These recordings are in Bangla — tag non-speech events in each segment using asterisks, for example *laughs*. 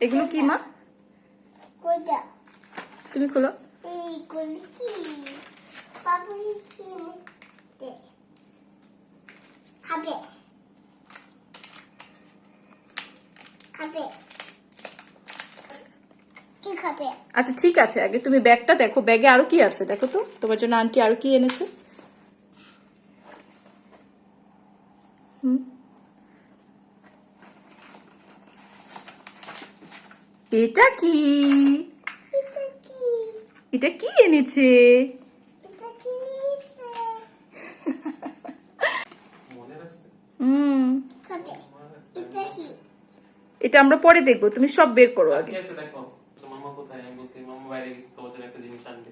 এগুলো কি মা? তুমি খোলো। খাবে। খাবে? আচ্ছা ঠিক আছে আগে তুমি ব্যাগটা দেখো। ব্যাগে আরও কি আছে দেখো তো। তোমার জন্য আন্টি আরও কি এনেছে? হুম। এটা কি? এটা কি? এনেছে? এটা আমরা পরে দেখব তুমি সব বের করো আগে। দেখো। মামা কোথায়? আমি বলছি মামা বাইরে গেছে তোমার জন্য একটা জিনিস আনবে।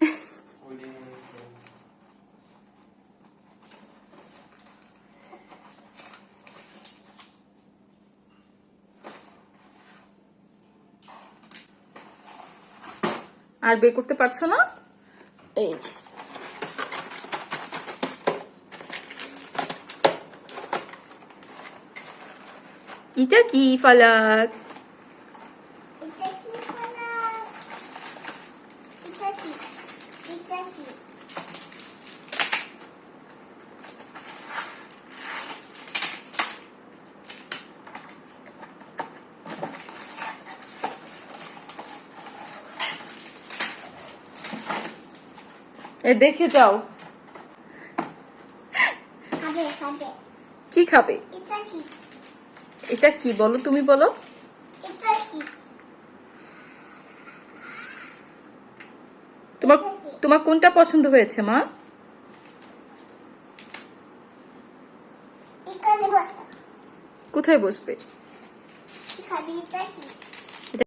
*laughs* আর বের করতে পারছ না? এই যে। এটা কি ফালাক? এটা কি এটা কি? এ দেখে যাও। কি খাবে? এটা কি? বলো তুমি বলো। তোমার তোমার কোনটা পছন্দ হয়েছে মা? কোথায় বসবে? খাবি? এটা কি?